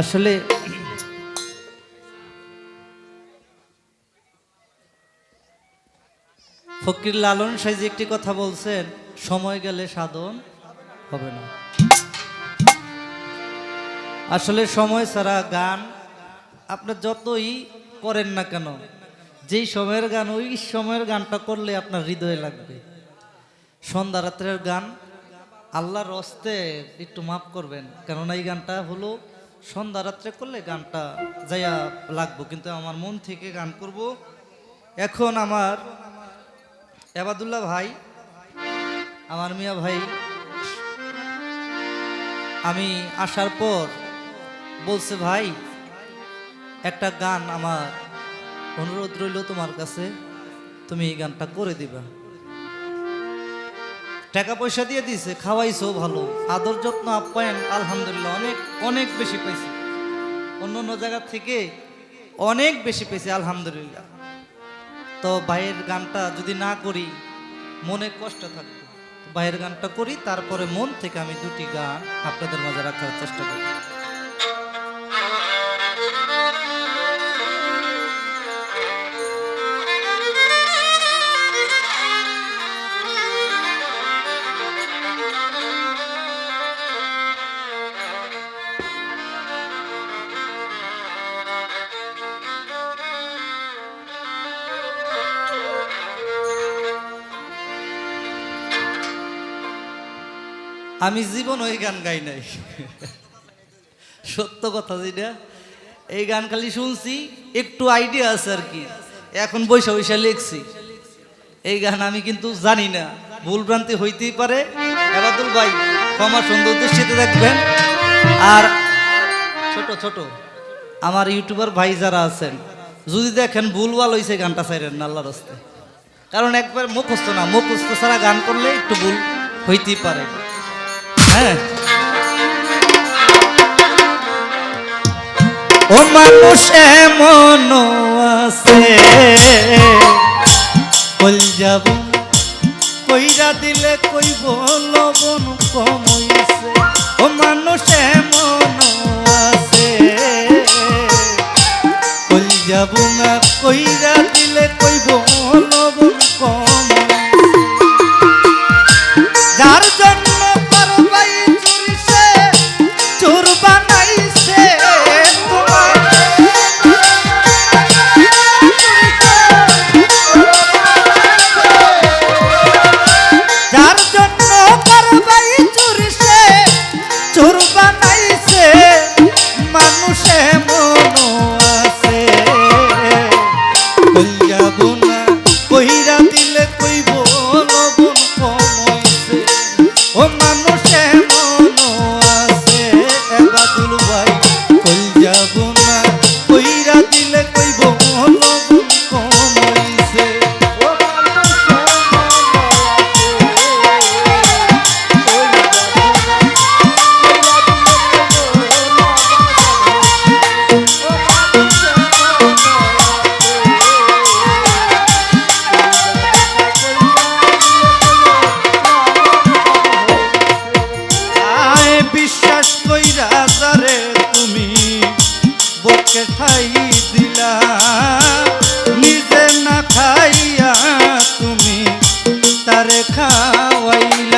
আসলে ফকির লালন সাইজি একটি কথা বলছেন, সময় গেলে সাধন হবে না। আসলে সময় ছাড়া গান আপনার যতই করেন না কেন, যেই সময়ের গান, ওই সময়ের গানটা করলে আপনার হৃদয়ে লাগবে। সন্ধ্যা রাত্রের গান আল্লাহর রস্তে একটু মাফ করবেন। কেননা এই গানটা হলো সন্ধ্যা রাত্রে করলে গানটা যাইয়া লাগবো। কিন্তু আমার মন থেকে গান করব। এখন আমার এবাদুল্লাহ ভাই, আমার মিয়া ভাই, আমি আসার পর বলছে, ভাই, একটা গান আমার অনুরোধ রইল তোমার কাছে। তুমি এই গানটা করে দিবা। টাকা পয়সা দিয়ে দিছে, খাওয়াইছো ভালো। আদর যত্ন আপ্যায়ন, আলহামদুলিল্লাহ, অনেক অনেক বেশি পেয়েছে অন্য অন্য জায়গার থেকে অনেক বেশি পেয়েছি আলহামদুলিল্লাহ। তো ভাইয়ের গানটা যদি না করি, মনে কষ্ট থাকবে। তো ভাইয়ের গানটা করি, তারপরে মন থেকে আমি দুটি গান আপনাদের মাঝে রাখার চেষ্টা করি আমি জীবন ওই গান গাই নাই। সত্য কথা যেটা। এই গান খালি শুনছি, একটু আইডিয়া আছে আর কি। এখন বৈশা বৈশা লিখছি। এই গান আমি কিন্তু জানি না। ভুল ভ্রান্তি হইতেই পারে। এবাদুল ভাই, ক্ষমা সুন্দর দৃষ্টিতে দেখবেন। আর ছোট ছোট, আমার ইউটিউবার ভাই যারা আছেন, যদি দেখেন ভুলভাল হয়েছে গানটা চাইলেন না আল্লাহর হস্তে কারণ একবার মুখস্থ না, মুখস্থ ছাড়া গান করলে একটু ভুল হইতেই পারে। হ্যাঁ। ও মানুষ এমন আছে কল যাব? কইরা দিলে কইব লবণ কমইছে ও মানুষ কই যাব বিশ্বাস কইরা তারে তুমি বকে ঠাই দিলা। নিজে না খাইয়া তুমি তারে খাওয়াইলা।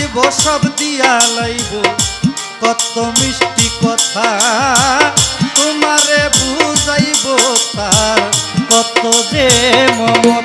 দিব সব দিয়া লাইব। কত মিষ্টি কথা তোমারে বুঝাইব তার। কত যে মমতা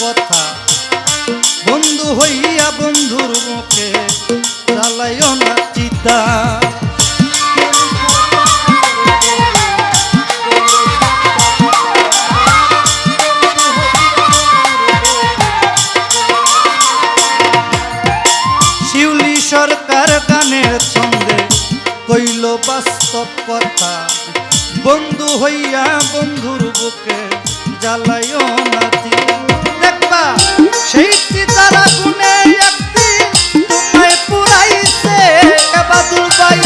কথা। বন্ধু হইয়া বন্ধুর মুখে চালাইও না চিতা। শিউলি সরকার গানের ছন্দে কইল বাস্তব কথা। বন্ধু হইয়া বন্ধুর বুকে জ্বালাইও নাতি দেখবা সেই চিতারা গুনে একদিন তোমায় পুরাইছে বাদুল বাই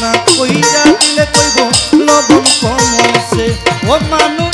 না কইরা দিলে কইব লবণ কমইছে ও মানুষ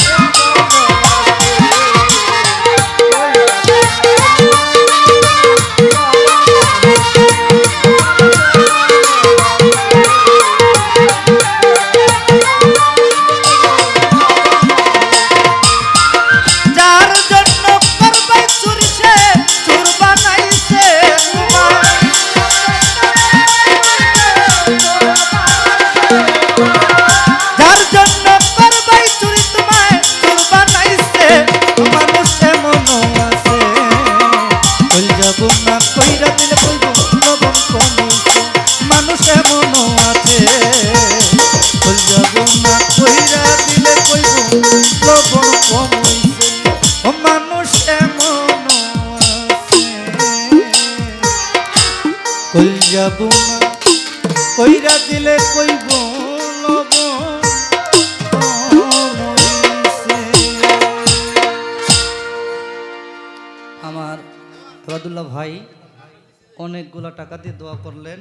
কই যাব কইরা দিলে কইব আমার রাদুল্লাহ ভাই অনেকগুলো টাকা দিয়ে দোয়া করলেন।